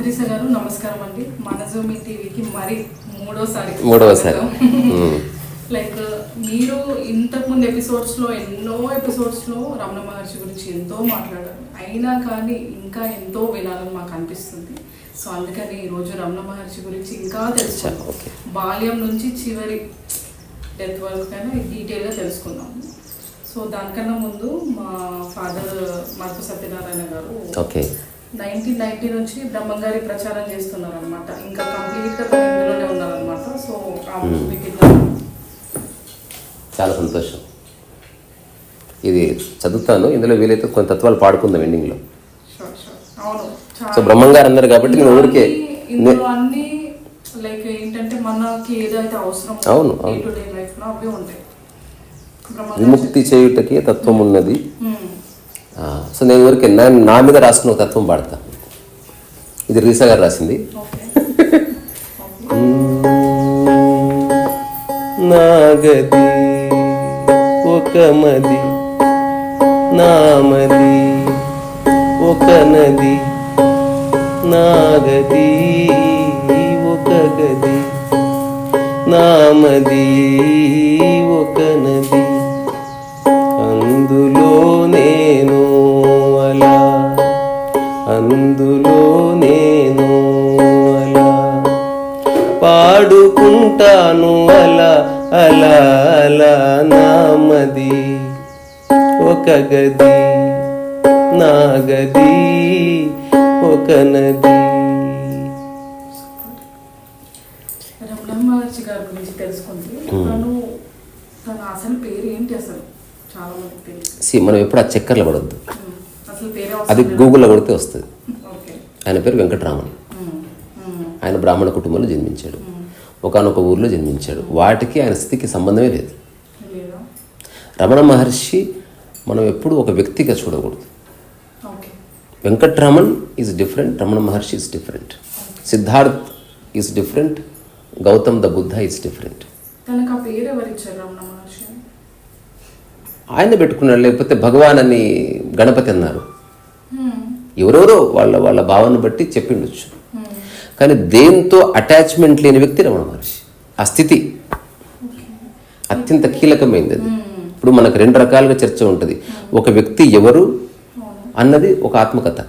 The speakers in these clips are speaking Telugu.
మంత్రిస గారు నమస్కారం అండి. మన జూమి టీవీకి మరి మూడోసారి మూడవసారి మ్మ్. లైక్ మీరు ఇంతకుముందు ఎపిసోడ్స్లో ఎన్నో ఎపిసోడ్స్లో రమణ మహర్షి గురించి ఎంతో మాట్లాడారు. అయినా కానీ ఇంకా ఎంతో వినాలని మాకు అనిపిస్తుంది. సో అందుకని ఈ రోజు రమణ మహర్షి గురించి ఇంకా తెలుసుకుందాం. ఓకే. బాల్యం నుంచి చివరి డెత్ వరకు కైనా డీటెయిల్గా తెలుసుకుందాం. సో దానికన్నా ముందు మా ఫాదర్ మార్పు సత్యనారాయణ గారు ఓకే. నైన్టీన్ నైన్టీ నుంచి బ్రహ్మంగారి ప్రచారం చేస్తున్నారు అనమాట ఇంకా కంప్లీట్గా తను ఇందులోనే ఉన్నారనమాట సో చాలా సంతోషం. ఇది చదువుతాను. ఇందులో వీలైతే కొన్ని తత్వాలు పాడుకుందాం ఎండింగ్లో సో బ్రహ్మంగారు అన్నారు కాబట్టి నేను ఊరికే అన్ని- ఇందులో అన్ని లైక్ ఏంటంటే మనకి ఏదైతే అవసరం అవును, అవును. విముక్తి చేయుటకి తత్వం ఉన్నది. సో నేను ఊరికే నా నా మీద రాసుకున్న తత్వం పాడతా. ఇది రీసా గారు రాసింది. నాగది ఒక మది నామది ఒక నది నాగది ఒక గది నామది ఒక నది. పాడుకుంటాను అలా అలా అలా నామది ఒక గది నా గది ఒక నది. రమణ మహర్షి గారి గురించి తెలుసుకుంటే తను తన అసలు పేరు ఏంటి అసలు? చాలా మందికి తెలుసు. సి మనం ఎప్పుడు ఆ చక్కర్లు పడొద్దు. అది గూగుల్లో కొడితే వస్తుంది. ఆయన పేరు వెంకటరామన్. ఆయన బ్రాహ్మణ కుటుంబంలో జన్మించాడు. ఒకనొక ఊర్లో జన్మించాడు. వాటికి ఆయన స్థితికి సంబంధమే లేదు. రమణ మహర్షి మనం ఎప్పుడు ఒక వ్యక్తిగా చూడకూడదు. Venkataraman is different Ramana Maharshi is different Siddharth is different Gautam the Buddha is different ఆయన పెట్టుకున్నాడు లేకపోతే భగవాన్ అని గణపతి అన్నారు. ఎవరెవరో వాళ్ళ వాళ్ళ భావన బట్టి చెప్పిండొచ్చు. కానీ దేంతో అటాచ్మెంట్ లేని వ్యక్తి రమణ మహర్షి. ఆ స్థితి. అత్యంత కీలకమైనది అది. ఇప్పుడు మనకు రెండు రకాలుగా చర్చ ఉంటుంది. ఒక వ్యక్తి ఎవరు అన్నది ఒక ఆత్మకథ.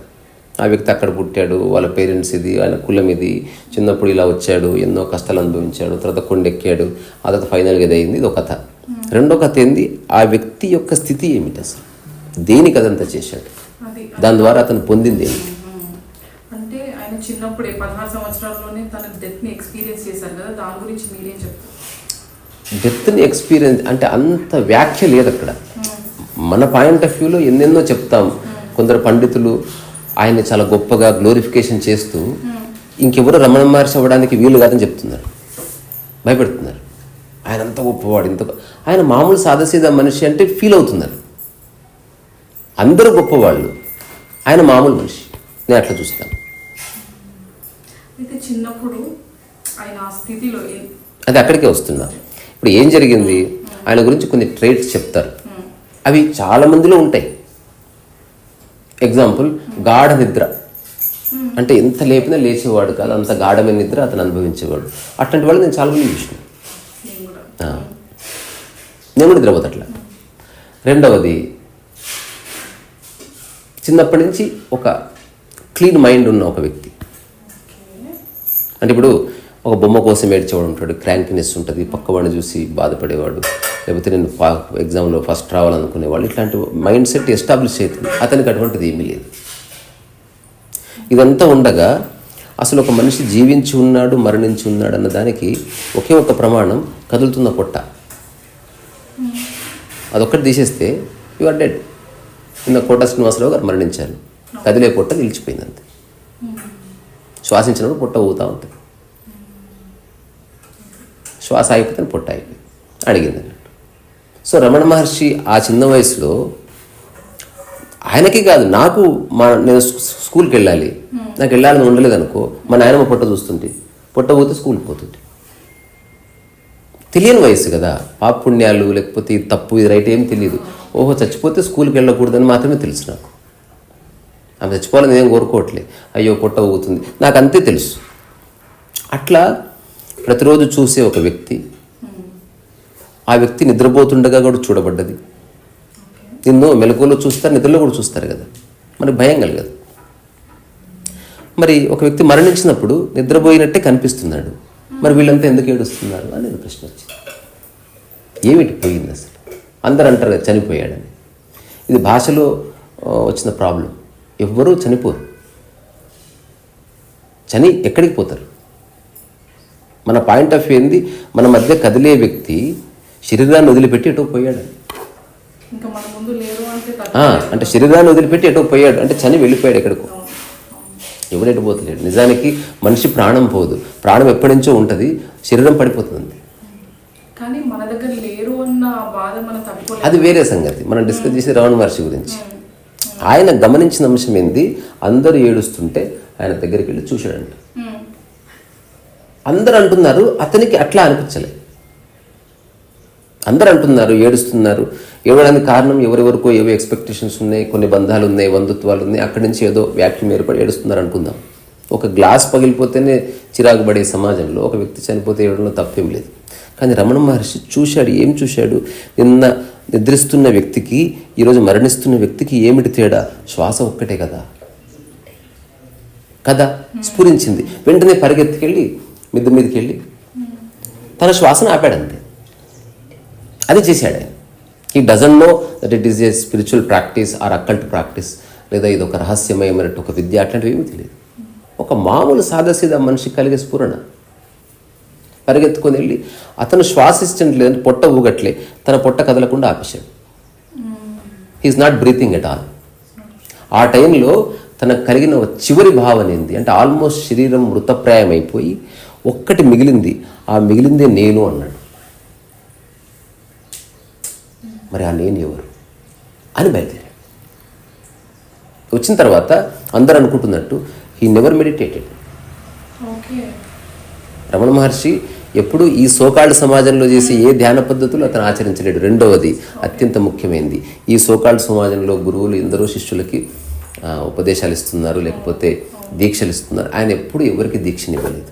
ఆ వ్యక్తి అక్కడ పుట్టాడు వాళ్ళ పేరెంట్స్ ఇది ఆయన కులం ఇది. చిన్నప్పుడు ఇలా వచ్చాడు ఎన్నో కష్టాలు అనుభవించాడు తర్వాత కొండెక్కాడు ఆ తర్వాత ఫైనల్గా ఇది అయింది ఇది ఒక కథ. రెండో కథ ఏంది? ఆ వ్యక్తి యొక్క స్థితి ఏమిటి అసలు? దేనికి అదంతా చేశాడు? దాని ద్వారా అతను పొందింది ఏమిటి? చిన్నప్పుడే పదహారు సంవత్సరాల్లోనే తన డెత్ని ఎక్స్పీరియన్స్ చేశారు కదా దాని గురించి మీరేం చెప్తారు? డెత్ని ఎక్స్పీరియన్స్ అంటే అంత వ్యాఖ్య లేదు అక్కడ. మన పాయింట్ ఆఫ్ వ్యూలో ఎన్నెన్నో చెప్తాం. కొందరు పండితులు ఆయన్ని చాలా గొప్పగా గ్లోరిఫికేషన్ చేస్తూ ఇంకెవరు రమణ మహర్షి అవ్వడానికి వీలు కాదని చెప్తున్నారు. భయపెడుతున్నారు. ఆయన అంత గొప్పవాడు ఇంత ఆయన మామూలు సాదాసీదా మనిషి అంటే ఫీల్ అవుతున్నారు. అందరూ గొప్పవాళ్ళు. ఆయన మామూలు మనిషి. నేను అట్లా చూస్తాను. అయితే చిన్నప్పుడు ఆయన ఆ స్థితిలో ఏ- అది అక్కడికే వస్తున్నా. ఇప్పుడు ఏం జరిగింది? ఆయన గురించి కొన్ని ట్రేట్స్ చెప్తారు. అవి చాలా మందిలో ఉంటాయి. ఎగ్జాంపుల్ గాఢ నిద్ర. అంటే ఎంత లేపినా లేచేవాడు కాదు అంత గాఢమైన నిద్ర అతను అనుభవించేవాడు. అట్లాంటి వాళ్ళు నేను చాలా మంది చూసిన. నేను కూడా. నిద్రపోతా అట్లా రెండవది చిన్నప్పటి నుంచి ఒక క్లీన్ మైండ్ ఉన్న ఒక వ్యక్తి. అంటే ఇప్పుడు ఒక బొమ్మ కోసం ఏడ్చేవాడు ఉంటాడు క్రాంకినెస్ ఉంటుంది పక్కవాడిని చూసి బాధపడేవాడు లేకపోతే నేను ఫా ఎగ్జామ్లో ఫస్ట్ రావాలనుకునేవాడు ఇట్లాంటి మైండ్ సెట్ ఎస్టాబ్లిష్ అవుతుంది అతనికి అటువంటిది ఏమీ లేదు. ఇదంతా ఉండగా అసలు ఒక మనిషి జీవించి ఉన్నాడు మరణించి ఉన్నాడు అన్న దానికి ఒకే ఒక ప్రమాణం కదులుతున్న పొట్ట. అదొక్కటి తీసేస్తే యు ఆర్ డెడ్. నిన్న కోట శ్రీనివాసరావు గారు మరణించారు. కదిలే పొట్ట నిలిచిపోయింది అంతే శ్వాసించినప్పుడు పొట్ట ఊగుతూ ఉంటుంది శ్వాస అయిపోతే పొట్ట అయిపోయింది అడిగింది. అన్నట్టు సో రమణ మహర్షి ఆ చిన్న వయసులో ఆయనకి కాదు నాకు మా నేను స్కూల్కి వెళ్ళాలి. నాకు వెళ్ళాలని ఉండలేదు అనుకో మా నాయనమ్మ పొట్ట చూస్తుంటే పొట్ట పోతే స్కూల్కి పోతుంది. తెలియని వయసు కదా పాపుణ్యాలు లేకపోతే తప్పు ఇది రైట్ ఏం తెలియదు. ఓహో చచ్చిపోతే స్కూల్కి వెళ్ళకూడదని మాత్రమే తెలుసు నాకు. ఆమె చచ్చిపోవాలని నేను కోరుకోవట్లే. అయ్యో పొట్ట ఊగుతుంది. నాకు అంతే తెలుసు. అట్లా ప్రతిరోజు చూసే ఒక వ్యక్తి ఆ వ్యక్తి నిద్రపోతుండగా కూడా చూడబడ్డది. నిన్ను మెలకువలో చూస్తారు నిద్రలో కూడా చూస్తారు కదా. మరి భయం కలగదు. మరి ఒక వ్యక్తి మరణించినప్పుడు నిద్రపోయినట్టే కనిపిస్తున్నాడు. మరి వీళ్ళంతా ఎందుకు ఏడుస్తున్నారు అనేది ప్రశ్న వచ్చింది. ఏమిటి పోయింది అసలు? అందరు అంటారు కదా చనిపోయాడని. ఇది భాషలో వచ్చిన ప్రాబ్లం. ఎవ్వరూ చనిపోరు. చని ఎక్కడికి పోతారు? మన పాయింట్ ఆఫ్ వ్యూ ఏంది? మన మధ్య కదిలే వ్యక్తి శరీరాన్ని వదిలిపెట్టి ఎటో లేరు అంటే శరీరాన్ని వదిలిపెట్టి ఎటో పోయాడు. అంటే చని వెళ్ళిపోయాడు ఎక్కడికో. ఎవడు ఎటు పోతలేడు? నిజానికి మనిషి ప్రాణం పోదు. ప్రాణం ఎప్పటి నుంచో ఉంటుంది. శరీరం పడిపోతుంది. అది వేరే సంగతి. మనం డిస్కస్ చేసే రమణ మహర్షి గురించి. ఆయన గమనించిన అంశం ఏంది? అందరూ ఏడుస్తుంటే ఆయన దగ్గరికి వెళ్ళి చూశాడంట. అందరు అంటున్నారు అతనికి అట్లా అనిపించలే. అందరు అంటున్నారు ఏడుస్తున్నారు. ఏడవడానికి కారణం? ఎవరెవరికో ఏవో ఎక్స్పెక్టేషన్స్ ఉన్నాయి కొన్ని బంధాలు ఉన్నాయి బంధుత్వాలు ఉన్నాయి. అక్కడి నుంచి ఏదో వ్యాఖ్యం ఏర్పడి ఏడుస్తున్నారు అనుకుందాం. ఒక గ్లాస్ పగిలిపోతేనే చిరాకు పడే సమాజంలో ఒక వ్యక్తి చనిపోతే ఏడడంలో తప్పేం లేదు. కానీ రమణ మహర్షి చూశాడు ఏం చూశాడు? నిన్న నిద్రిస్తున్న వ్యక్తికి ఈరోజు మరణిస్తున్న వ్యక్తికి ఏమిటి తేడా? శ్వాస ఒక్కటే కదా. కదా? స్ఫురించింది. వెంటనే పరిగెత్తుకెళ్ళి మిద్ద మీదకి వెళ్ళి తన శ్వాసను ఆపాడంతే. అది చేశాడు ఆయన. He doesn't know that it is a spiritual practice or occult practice లేదా ఇది ఒక రహస్యమయమైనట్టు ఒక విద్య అట్లాంటివి ఏమీ తెలియదు. ఒక మామూలు సాదాసీదా మనిషి కలిగే స్ఫురణ. పరిగెత్తుకొని వెళ్ళి అతను శ్వాసించడం లేదంటే పొట్ట ఊగట్లే. తన పొట్ట కదలకుండా ఆపేశాడు. He is not breathing at all ఆ టైంలో తనకు కలిగిన ఒక చివరి భావన ఏంది? అంటే ఆల్మోస్ట్ శరీరం మృతప్రాయం అయిపోయి ఒక్కటి మిగిలింది. ఆ మిగిలిందే నేను అన్నాడు. మరి ఆ నేను ఎవరు? అని బయలుదేరాడు. వచ్చిన తర్వాత అందరు అనుకుంటున్నట్టు he never meditated Ramana Maharshi ఎప్పుడు ఈ సోకాళ్ళ సమాజంలో చేసే ఏ ధ్యాన పద్ధతులు అతను ఆచరించలేడు. రెండవది అత్యంత ముఖ్యమైనది. ఈ సోకాళ్ళ సమాజంలో గురువులు ఎందరో శిష్యులకి ఉపదేశాలు ఇస్తున్నారు లేకపోతే దీక్షలు ఇస్తున్నారు. ఆయన ఎప్పుడు ఎవరికి దీక్షనివ్వలేదు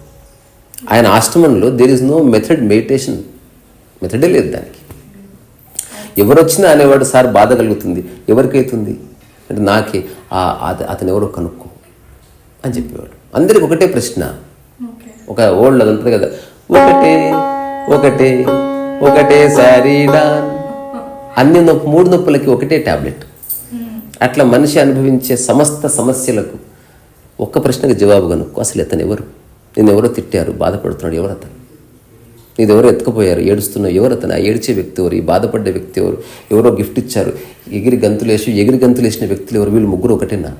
ఆయన ఆశ్రమంలో there is no method meditation మెథడే లేదు దానికి. ఎవరు వచ్చినా అనేవాడు సార్ బాధ కలుగుతుంది. ఎవరికైతుంది? అంటే నాకే. అతను ఎవరో కనుక్కో. అని చెప్పేవాడు. అందరికి ఒకటే ప్రశ్న. ఒక ఓల్డ్ అది ఉంటుంది కదా ఒకటే ఒకటే ఒకటే శారీడాన్ అన్ని నొప్పి మూడు నొప్పులకి ఒకటే టాబ్లెట్. అట్లా మనిషి అనుభవించే సమస్త సమస్యలకు ఒక్క ప్రశ్నకు జవాబు కనుక్కో. అసలు ఇతను ఎవరు? నేను ఎవరో తిట్టారు బాధపడుతున్నాడు ఎవరు అతను? నీది ఎత్తుకుపోయారు ఏడుస్తున్నావు ఎవరు అతను? ఆ ఏడ్చే వ్యక్తి ఎవరు? ఈ బాధపడ్డ వ్యక్తి ఎవరు? ఎవరో గిఫ్ట్ ఇచ్చారు ఎగిరి గంతులేసి ఎగిరి గంతులేసిన వ్యక్తులు ఎవరు? వీళ్ళు ముగ్గురు ఒకటేనా?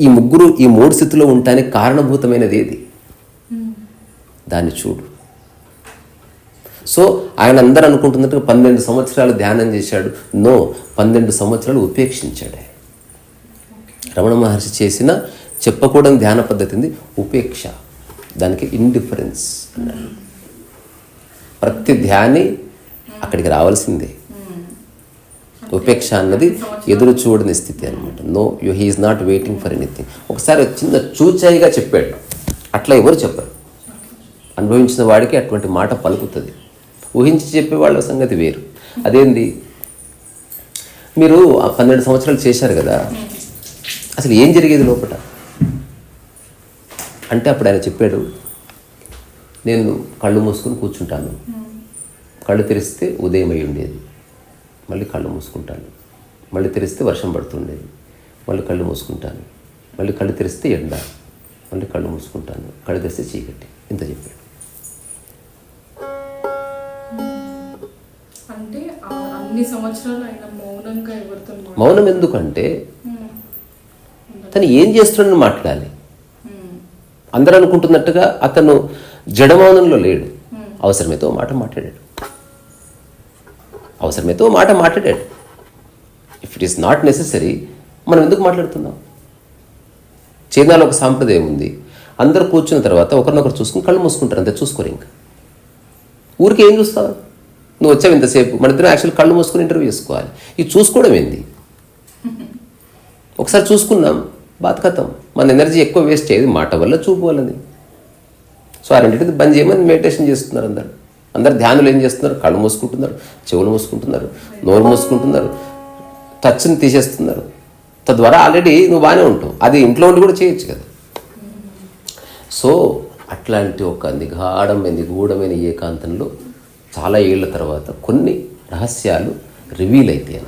ఈ ముగ్గురు ఈ మూడు స్థితిలో ఉండటానికి కారణభూతమైనది ఏది? దాన్ని చూడు. సో ఆయన అందరూ అనుకుంటున్నట్టుగా పన్నెండు సంవత్సరాలు ధ్యానం చేశాడు. నో పన్నెండు సంవత్సరాలు ఉపేక్షించాడు. రమణ మహర్షి చేసిన చెప్పకూడని ధ్యాన పద్ధతి ఉంది ఉపేక్ష. దానికి ఇండిఫరెన్స్ అన్నాడు. ప్రతి ధ్యాని అక్కడికి రావాల్సిందే. ఉపేక్ష అన్నది ఎదురు చూడని స్థితి అనమాట no you he is not waiting for anything ఒకసారి చిన్న చూచాయిగా చెప్పాడు. అట్లా ఎవరు చెప్పరు. అనుభవించిన వాడికి అటువంటి మాట పలుకుతుంది. ఊహించి చెప్పే వాళ్ళ సంగతి వేరు. అదేంది? మీరు ఆ పన్నెండు సంవత్సరాలు చేశారు కదా అసలు ఏం జరిగేది లోపల అంటే అప్పుడు ఆయన చెప్పాడు నేను కళ్ళు మూసుకొని కూర్చుంటాను. కళ్ళు తెరిస్తే ఉదయం అయి ఉండేది. మళ్ళీ కళ్ళు మూసుకుంటాను. మళ్ళీ తెరిస్తే వర్షం పడుతుండేది. మళ్ళీ కళ్ళు మూసుకుంటాను. మళ్ళీ కళ్ళు తెరిస్తే ఎండ. మళ్ళీ కళ్ళు మూసుకుంటాను. కళ్ళు తెరిస్తే చీకటి. ఇంత చెప్పాడు. ఆ అన్ని సంవత్సరాలు ఆయన మౌనంగా ఎవరితో మాట్లాడ- మౌనం ఎందుకంటే మ్మ్. తను ఏం చేస్తున్నాడని మాట్లాడాలి. మ్మ్. అందరూ అనుకుంటున్నట్టుగా అతను జడమౌనంలో లేడు. అవసరమైతే ఓ మాట మాట్లాడాడు. అవసరమైతే ఓ మాట మాట్లాడాడు. If it is not necessary మనం ఎందుకు మాట్లాడుతున్నాం? చైనాలో ఒక సాంప్రదాయం ఉంది. అందరూ కూర్చున్న తర్వాత ఒకరినొకరు చూసుకుని కళ్ళు మూసుకుంటారు అంతే చూసుకోరు ఇంకా. ఊరికి ఏం చూస్తావు? నువ్వు వచ్చావు ఇంతసేపు మన ఇద్దరం యాక్చువల్ కళ్ళు మూసుకుని ఇంటర్వ్యూ చేసుకోవాలి. ఇది చూసుకోవడం ఏంది? ఒకసారి చూసుకున్నాం బాధకతం మన ఎనర్జీ ఎక్కువ వేస్ట్ చేయదు మాట వల్ల చూపు వల్లది సో ఆ రెండింటిది బంద్ చేయమని మెడిటేషన్ చేస్తున్నారు అందరు. అందరు ధ్యానులు ఏం చేస్తున్నారు? కళ్ళు మూసుకుంటున్నారు చెవులు మూసుకుంటున్నారు నోరు మూసుకుంటున్నారు టచ్ని తీసేస్తున్నారు. తద్వారా ఆల్రెడీ నువ్వు బాగానే ఉంటావు. అది ఇంట్లో ఉండి కూడా చేయొచ్చు కదా. సో అట్లాంటి ఒక నిగాఢమైన నిగూఢమైన ఏకాంతంలో చాలా ఏళ్ళ తర్వాత కొన్ని రహస్యాలు రివీల్ అవుతాయి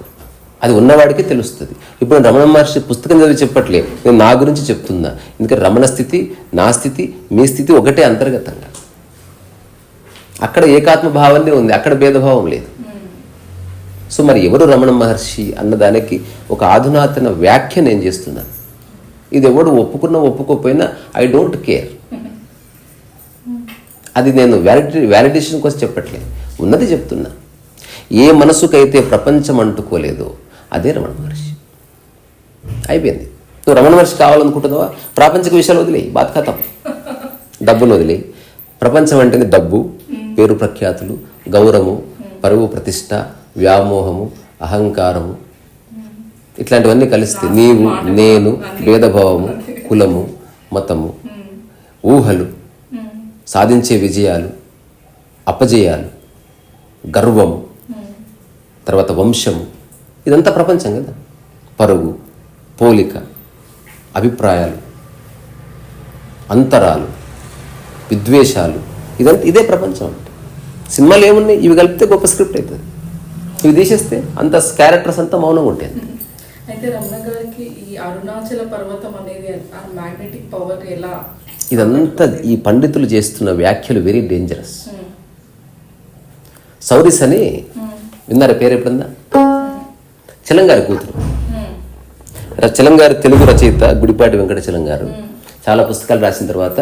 అది ఉన్నవాడికి తెలుస్తుంది. ఇప్పుడు రమణ మహర్షి పుస్తకం చదివి చెప్పట్లే నేను నా గురించి చెప్తున్నా. ఎందుకంటే రమణ స్థితి నా స్థితి మీ స్థితి ఒకటే అంతర్గతంగా. అక్కడ ఏకాత్మ భావనే ఉంది. అక్కడ భేదభావం లేదు. సో మరి ఎవరు రమణ మహర్షి అన్నదానికి ఒక ఆధునాతన వ్యాఖ్య నేను చేస్తున్నాను ఇది ఎవడు ఒప్పుకున్నా ఒప్పుకోకపోయినా ఐ డోంట్ కేర్ అది నేను వ్యాలిడి వ్యాలిడేషన్ కోసం చెప్పట్లేదు. ఉన్నది చెప్తున్నా. ఏ మనసుకైతే ప్రపంచం అంటుకోలేదో అదే రమణ మహర్షి. అయిపోయింది. నువ్వు రమణ మహర్షి కావాలనుకుంటున్నావా? ప్రాపంచిక విషయాలు వదిలేయి బాధ కథం డబ్బును వదిలేయి. ప్రపంచం అంటేనే డబ్బు పేరు ప్రఖ్యాతులు గౌరవము పరువు ప్రతిష్ట వ్యామోహము అహంకారము. ఇట్లాంటివన్నీ కలిస్తే నీవు నేను భేదభావము కులము మతము ఊహలు సాధించే విజయాలు అపజయాలు గర్వం తర్వాత వంశం ఇదంతా ప్రపంచం కదా? పరుగు పోలిక అభిప్రాయాలు అంతరాలు విద్వేషాలు ఇదంతా ఇదే ప్రపంచం అంటే సినిమాలు ఏమున్నాయి? ఇవి కలిపితే గొప్ప స్క్రిప్ట్ అవుతుంది ఇవి తీసేస్తే అంత క్యారెక్టర్స్ అంతా మౌనంగా ఉంటాయి అయితే రమణ గారికి ఈ అరుణాచల పర్వతం అనేది మ్యాగ్నెటిక్ పవర్ ఎలా ఇదంతా ఈ పండితులు చేస్తున్న వ్యాఖ్యలు వెరీ డేంజరస్ సౌరిస్ అని విన్నారా పేరు ఎప్పుడన్నా? చలంగారి కూతురు. ర- తెలుగు రచయిత గుడిపాటి వెంకట గారు చాలా పుస్తకాలు రాసిన తర్వాత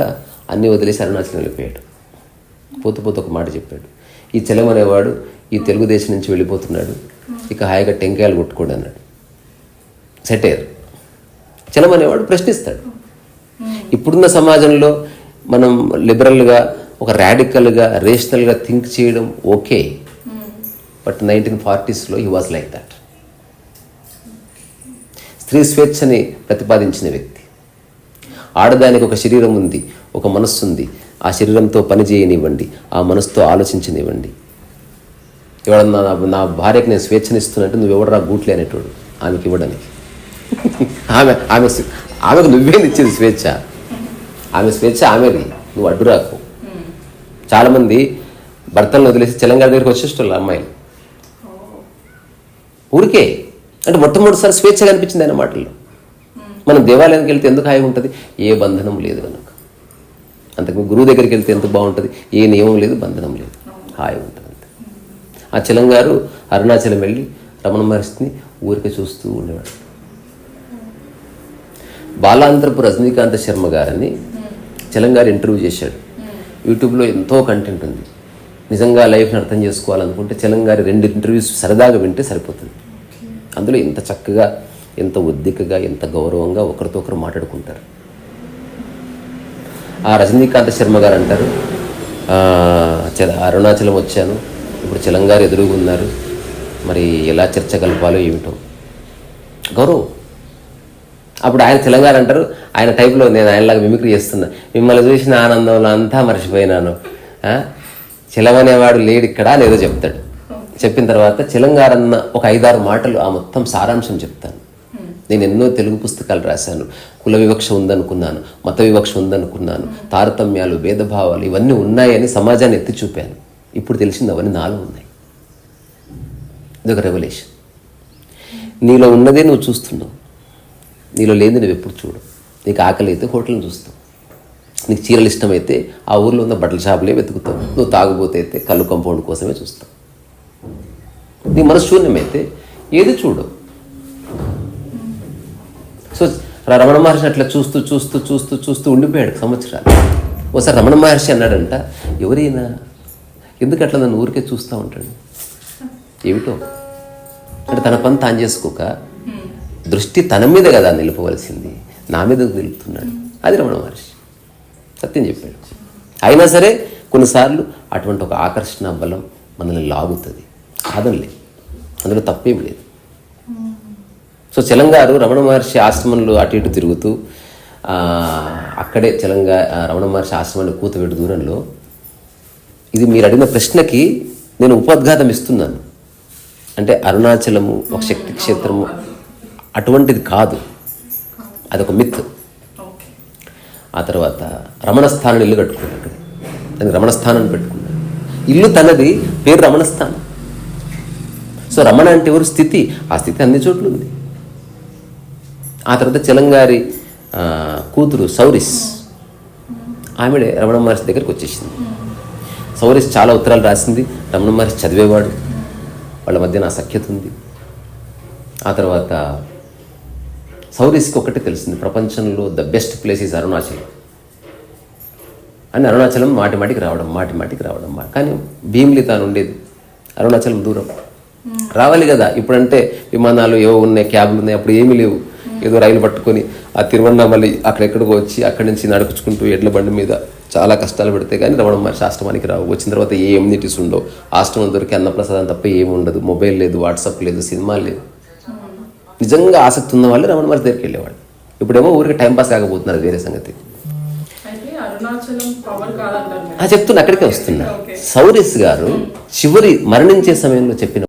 అన్ని వదిలేసి అరుణాచలం వెళ్ళిపోయాడు. పోతూ పోతూ ఒక మాట చెప్పాడు. ఈ చలం అనేవాడు ఈ తెలుగుదేశం నుంచి వెళ్ళిపోతున్నాడు. ఇక హాయిగా టెంకాయలు కొట్టుకోడు అన్నాడు. సెటైర్. చలం అనేవాడు ప్రశ్నిస్తాడు. ఇప్పుడున్న సమాజంలో మనం లిబరల్గా ఒక ర్యాడికల్గా రేషనల్గా థింక్ చేయడం ఓకే. బట్ నైన్టీన్ ఫార్టీస్లో హీ వాజ్ లైక్ దట్. స్త్రీ స్వేచ్ఛని ప్రతిపాదించిన వ్యక్తి. ఆడదానికి ఒక శరీరం ఉంది ఒక మనస్సు ఉంది. ఆ శరీరంతో పని చేయనివ్వండి ఆ మనసుతో ఆలోచించనివ్వండి. ఎవడన్నా నా నా భార్యకి నేను స్వేచ్ఛనిస్తున్నట్టు నువ్వు ఎవడరా గూట్లే అనేటోడు. ఆమెకి ఇవ్వడానికి. ఆమె ఆమె ఆమెకు నువ్వేంది ఇచ్చేది స్వేచ్ఛ. ఆమె స్వేచ్ఛ ఆమెది. నువ్వు అడ్డురాకు చాలామంది భర్తలను వదిలేసి తెలంగాణ దగ్గరికి వచ్చేటోళ్ళు అమ్మాయిలు. ఊరికే. అంటే మొట్టమొదటిసారి స్వేచ్ఛ కనిపించింది ఆయన మాటల్లో. మనం దేవాలయానికి వెళ్తే ఎందుకు హాయి ఉంటుంది? ఏ బంధనం లేదు కనుక అంతకు గురువు దగ్గరికి వెళ్తే ఎంత బాగుంటుంది? ఏ నియమం లేదు బంధనం లేదు. హాయి ఉంటుంది ఆ చలంగారు అరుణాచలం వెళ్ళి రమణ మహర్షిని ఊరికే చూస్తూ ఉండేవాడు. బాలాంతరపు రజనీకాంత శర్మ గారని చలంగారు ఇంటర్వ్యూ చేశాడు. యూట్యూబ్లో ఎంతో కంటెంట్ ఉంది. నిజంగా లైఫ్ని అర్థం చేసుకోవాలనుకుంటే చలంగారి రెండు ఇంటర్వ్యూస్ సరదాగా వింటే సరిపోతుంది. అందులో ఎంత చక్కగా ఎంత ఉద్దికగా ఎంత గౌరవంగా ఒకరితో ఒకరు మాట్లాడుకుంటారు. ఆ రజనీకాంత శర్మ గారు అంటారు అరుణాచలం వచ్చాను. ఇప్పుడు చలంగారు ఎదురుగా ఉన్నారు. మరి ఎలా చర్చ కలపాలో ఏమిటో. గౌరవం అప్పుడు ఆయన తెలంగాణ అంటారు ఆయన టైప్లో నేను ఆయనలాగా మిమిక్రీ చేస్తున్నా. మిమ్మల్ని చూసిన ఆనందంలో అంతా మర్చిపోయినాను. ఆ? చిలమనేవాడు లేడు ఇక్కడ అని ఏదో చెప్తాడు. చెప్పిన తర్వాత చిలంగారన్న ఒక ఐదారు మాటలు ఆ మొత్తం సారాంశం చెప్తాను. నేను ఎన్నో తెలుగు పుస్తకాలు రాశాను. కుల వివక్ష ఉందనుకున్నాను మత వివక్ష ఉందనుకున్నాను తారతమ్యాలు భేదభావాలు ఇవన్నీ ఉన్నాయని సమాజాన్ని ఎత్తి చూపాను. ఇప్పుడు తెలిసింది అవన్నీ నాలో ఉన్నాయి. ఇదొక రెవల్యూషన్ నీలో ఉన్నదే నువ్వు చూస్తున్నావు. నీలో లేనిది నువ్వు ఎప్పుడు చూడు. నీకు ఆకలి అయితే హోటల్ని చూస్తావు నీకు చీరలు ఇష్టమైతే ఆ ఊర్లో ఉన్న బట్టల షాపులే వెతుకుతావు నువ్వు తాగుబోతే అయితే కళ్ళు కంపౌండ్ కోసమే చూస్తావు నీ మనసు శూన్యమైతే ఏది చూడు. సో రమణ మహర్షి అట్లా చూస్తూ చూస్తూ చూస్తూ చూస్తూ ఉండిపోయాడు సంవత్సరాలు. ఒకసారి రమణ మహర్షి అన్నాడంట ఎవరైనా ఎందుకు అట్లా నన్ను ఊరికే చూస్తూ ఉంటాడు? ఏమిటో? అంటే తన పని తాను చేసుకోక దృష్టి తన మీద కదా నిలుపవలసింది. నా మీద నిలుపుతున్నాడు. అది రమణ మహర్షి. సత్యం చెప్పాడు. అయినా సరే కొన్నిసార్లు అటువంటి ఒక ఆకర్షణ బలం మనల్ని లాగుతుంది. కాదనిలే అందులో తప్పేం లేదు. సో చెలంగారు రమణ మహర్షి ఆశ్రమంలో అటు ఇటు తిరుగుతూ అక్కడే చెలంగా రమణ మహర్షి ఆశ్రమాన్ని కూతబెట్టు దూరంలో ఇది మీరు అడిగిన ప్రశ్నకి నేను ఉపోద్ఘాతం ఇస్తున్నాను. అంటే అరుణాచలము ఒక శక్తి క్షేత్రము అటువంటిది కాదు. అదొక మిత్ ఆ తర్వాత రమణస్థానం ఇల్లు కట్టుకున్నాడు. దానికి రమణస్థానం పెట్టుకున్నాడు. ఇల్లు తనది పేరు రమణస్థానం. సో రమణ అంటే ఎవరు? స్థితి. ఆ స్థితి అన్ని చోట్ల ఉంది. ఆ తర్వాత చెలంగారి కూతురు సౌరిస్. ఆమెడే రమణ మహర్షి దగ్గరికి వచ్చేసింది. సౌరిస్ చాలా ఉత్తరాలు రాసింది. రమణ మహర్షి చదివేవాడు. వాళ్ళ మధ్య నా సఖ్యత ఉంది. ఆ తర్వాత సౌరిస్కి ఒకటి తెలిసింది ప్రపంచంలో the best place is Arunachalam. అని అరుణాచలం మాటి మాటికి రావడం మాటి మాటికి రావడం. కానీ భీమిలి తాను ఉండేది అరుణాచలం దూరం. రావాలి కదా. ఇప్పుడంటే విమానాలు ఏవో ఉన్నాయి క్యాబ్లు ఉన్నాయి అప్పుడు ఏమీ లేవు. ఏదో రైలు పట్టుకొని ఆ తిరువన్నామల్లి అక్కడెక్కడికో వచ్చి అక్కడి నుంచి నడుచుకుంటూ ఎడ్ల బండి మీద చాలా కష్టాలు పెడితే కానీ రమణ మహర్షి ఆశ్రమానికి రావు. వచ్చిన తర్వాత ఏ ఎమ్యూనిటీస్ ఉండవు. ఆశ్రమం దొరికి అన్నప్రసాదం తప్ప ఏమి ఉండదు. మొబైల్ లేదు వాట్సాప్ లేదు సినిమా లేదు నిజంగా ఆసక్తి ఉన్న వాళ్ళు రమణ మహర్షి దగ్గరికి వెళ్ళేవాళ్ళు. ఇప్పుడేమో ఊరికి టైం పాస్ కాకపోతున్నారు వేరే సంగతి. చెప్తున్నా అక్కడికే వస్తున్నా. సౌరిస్ గారు చివరి మరణించే సమయంలో చెప్పిన